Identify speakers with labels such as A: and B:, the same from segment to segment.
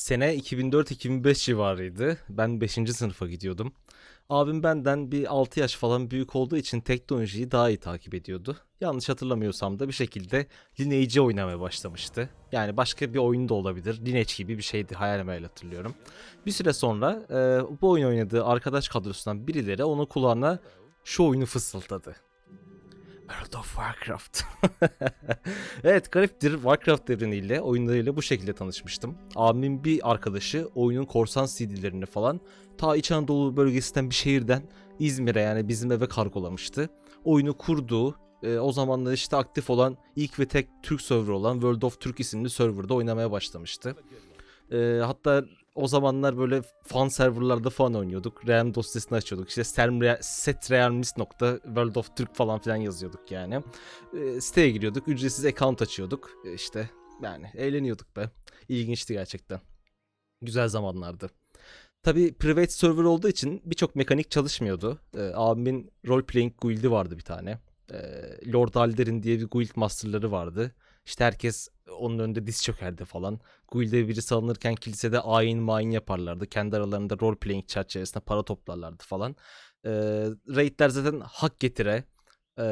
A: Sene 2004-2005 civarıydı. Ben 5. sınıfa gidiyordum. Abim benden bir 6 yaş falan büyük olduğu için teknolojiyi daha iyi takip ediyordu. Yanlış hatırlamıyorsam da bir şekilde Lineage'i oynamaya başlamıştı. Yani başka bir oyun da olabilir. Lineage gibi bir şeydi hayal meyal hatırlıyorum. Bir süre sonra e, bu oyun oynadığı arkadaş kadrosundan birileri onun kulağına şu oyunu fısıldadı. World of Warcraft. evet gariptir. Warcraft evreniyle, oyunlarıyla bu şekilde tanışmıştım. Abimin bir arkadaşı oyunun korsan CD'lerini falan ta İç Anadolu bölgesinden bir şehirden İzmir'e yani bizim eve kargolamıştı. Oyunu kurduğu, e, o zamanlar işte aktif olan ilk ve tek Türk server olan World of Türk isimli serverda oynamaya başlamıştı. E, hatta o zamanlar böyle fan serverlarda falan oynuyorduk. Realm dosyasını açıyorduk. İşte setrealmist.world falan filan yazıyorduk yani. E, siteye giriyorduk. Ücretsiz account açıyorduk. E, işte yani eğleniyorduk be. İlginçti gerçekten. Güzel zamanlardı. Tabi private server olduğu için birçok mekanik çalışmıyordu. E, abimin role playing guild'i vardı bir tane. E, Lord Alder'in diye bir guild masterları vardı. İşte herkes onun önünde diz çökerdi falan. Guild'e biri salınırken kilisede ayin mayin yaparlardı. Kendi aralarında role playing çerçevesinde para toplarlardı falan. E, raidler zaten hak getire. E,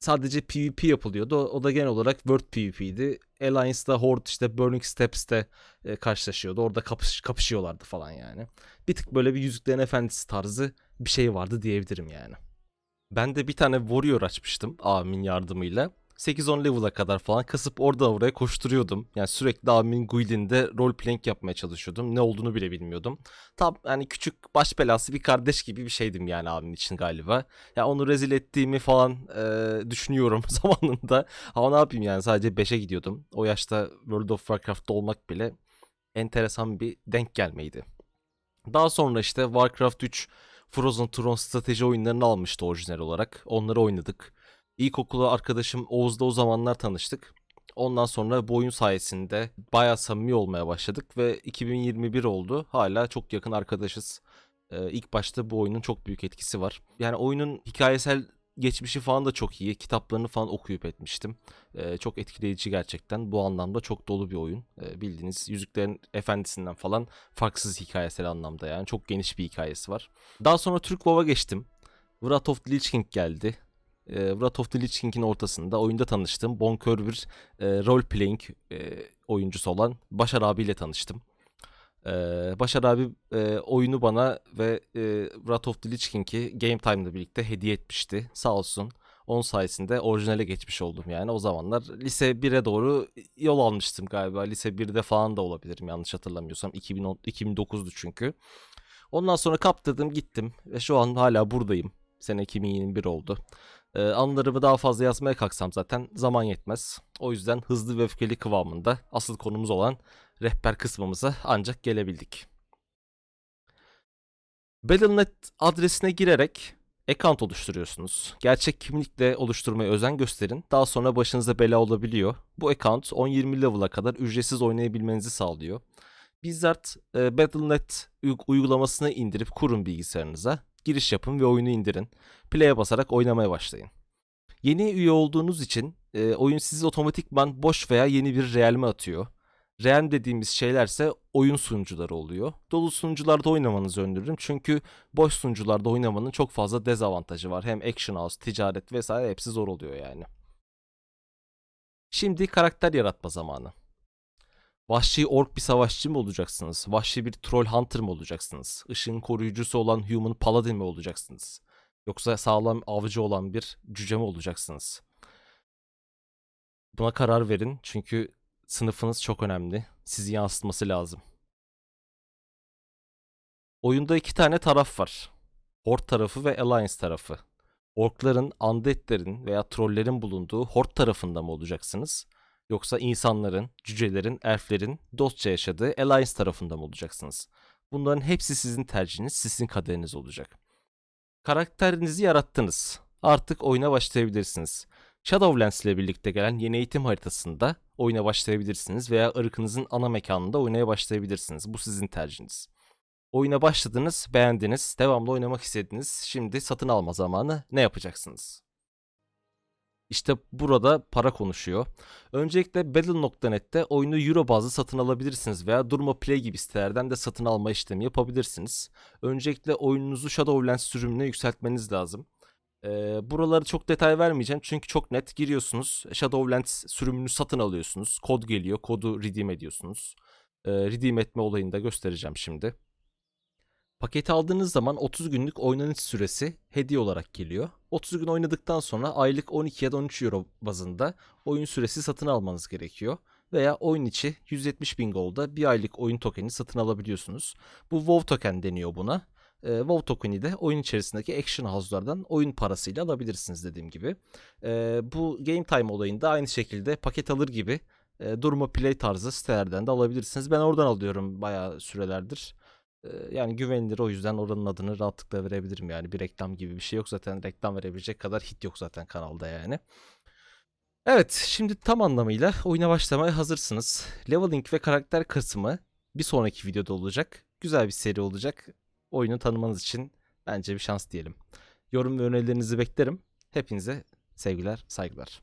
A: sadece PvP yapılıyordu. O, o da genel olarak World PvP'ydi. Alliance'da Horde işte Burning Steps'te e, karşılaşıyordu. Orada kapış, kapışıyorlardı falan yani. Bir tık böyle bir Yüzüklerin Efendisi tarzı bir şey vardı diyebilirim yani. Ben de bir tane Warrior açmıştım abimin yardımıyla. 8-10 level'a kadar falan kasıp orada oraya koşturuyordum. Yani sürekli abimin guildinde role playing yapmaya çalışıyordum. Ne olduğunu bile bilmiyordum. Tam yani küçük baş belası bir kardeş gibi bir şeydim yani abimin için galiba. Ya onu rezil ettiğimi falan e, düşünüyorum zamanında. Ama ne yapayım yani sadece 5'e gidiyordum. O yaşta World of Warcraft'ta olmak bile enteresan bir denk gelmeydi. Daha sonra işte Warcraft 3 Frozen Throne strateji oyunlarını almıştı orijinal olarak. Onları oynadık. İlkokulu arkadaşım Oğuz'da o zamanlar tanıştık. Ondan sonra bu oyun sayesinde bayağı samimi olmaya başladık ve 2021 oldu. Hala çok yakın arkadaşız. Ee, ilk başta bu oyunun çok büyük etkisi var. Yani oyunun hikayesel geçmişi falan da çok iyi. Kitaplarını falan okuyup etmiştim. Ee, çok etkileyici gerçekten. Bu anlamda çok dolu bir oyun. Ee, bildiğiniz Yüzüklerin Efendisi'nden falan farksız hikayesel anlamda yani. Çok geniş bir hikayesi var. Daha sonra Türk WoW'a geçtim. Wrath of the Lich King geldi. E, Wrath of the Lich King'in ortasında oyunda tanıştım. Bonkör bir e, role playing e, oyuncusu olan Başar abiyle tanıştım. E, Başar abi e, oyunu bana ve e, Wrath of the Lich King'i Game Time'la birlikte hediye etmişti. Sağ olsun. Onun sayesinde orijinale geçmiş oldum yani. O zamanlar lise 1'e doğru yol almıştım galiba. Lise 1'de falan da olabilirim yanlış hatırlamıyorsam. 2010, 2009'du çünkü. Ondan sonra kaptırdım gittim ve şu an hala buradayım. Sene 2021 oldu. Ee, anılarımı daha fazla yazmaya kalksam zaten zaman yetmez. O yüzden hızlı ve öfkeli kıvamında asıl konumuz olan rehber kısmımıza ancak gelebildik. Battle.net adresine girerek account oluşturuyorsunuz. Gerçek kimlikle oluşturmaya özen gösterin. Daha sonra başınıza bela olabiliyor. Bu account 10-20 level'a kadar ücretsiz oynayabilmenizi sağlıyor. Bizzat e, Battle.net uygulamasını indirip kurun bilgisayarınıza. Giriş yapın ve oyunu indirin. Play'e basarak oynamaya başlayın. Yeni üye olduğunuz için e, oyun sizi otomatikman boş veya yeni bir realme atıyor. Realm dediğimiz şeylerse oyun sunucuları oluyor. Dolu sunucularda oynamanızı öneririm çünkü boş sunucularda oynamanın çok fazla dezavantajı var. Hem action house, ticaret vesaire hepsi zor oluyor yani. Şimdi karakter yaratma zamanı. Vahşi ork bir savaşçı mı olacaksınız? Vahşi bir troll hunter mı olacaksınız? Işığın koruyucusu olan human paladin mi olacaksınız? Yoksa sağlam avcı olan bir cüce mi olacaksınız? Buna karar verin çünkü sınıfınız çok önemli. Sizi yansıtması lazım. Oyunda iki tane taraf var. Horde tarafı ve Alliance tarafı. Orkların, undeadlerin veya trollerin bulunduğu Horde tarafında mı olacaksınız? Yoksa insanların, cücelerin, elflerin dostça yaşadığı Alliance tarafında mı olacaksınız? Bunların hepsi sizin tercihiniz, sizin kaderiniz olacak. Karakterinizi yarattınız. Artık oyuna başlayabilirsiniz. Shadowlands ile birlikte gelen yeni eğitim haritasında oyuna başlayabilirsiniz veya ırkınızın ana mekanında oynaya başlayabilirsiniz. Bu sizin tercihiniz. Oyuna başladınız, beğendiniz, devamlı oynamak istediniz. Şimdi satın alma zamanı ne yapacaksınız? İşte burada para konuşuyor. Öncelikle Battle.net'te oyunu euro bazlı satın alabilirsiniz veya Durma Play gibi sitelerden de satın alma işlemi yapabilirsiniz. Öncelikle oyununuzu Shadowlands sürümüne yükseltmeniz lazım. Ee, buraları çok detay vermeyeceğim çünkü çok net giriyorsunuz. Shadowlands sürümünü satın alıyorsunuz. Kod geliyor. Kodu redeem ediyorsunuz. Ee, redeem etme olayını da göstereceğim şimdi. Paketi aldığınız zaman 30 günlük oynanış süresi hediye olarak geliyor. 30 gün oynadıktan sonra aylık 12 ya da 13 euro bazında oyun süresi satın almanız gerekiyor. Veya oyun içi 170 bin golda bir aylık oyun tokeni satın alabiliyorsunuz. Bu WoW token deniyor buna. Ee, WoW tokeni de oyun içerisindeki action house'lardan oyun parasıyla alabilirsiniz dediğim gibi. Ee, bu game time olayında aynı şekilde paket alır gibi e, durma play tarzı sitelerden de alabilirsiniz. Ben oradan alıyorum bayağı sürelerdir. Yani güvenilir o yüzden oranın adını rahatlıkla verebilirim yani bir reklam gibi bir şey yok zaten reklam verebilecek kadar hit yok zaten kanalda yani. Evet şimdi tam anlamıyla oyuna başlamaya hazırsınız. Leveling ve karakter kısmı bir sonraki videoda olacak. Güzel bir seri olacak. Oyunu tanımanız için bence bir şans diyelim. Yorum ve önerilerinizi beklerim. Hepinize sevgiler, saygılar.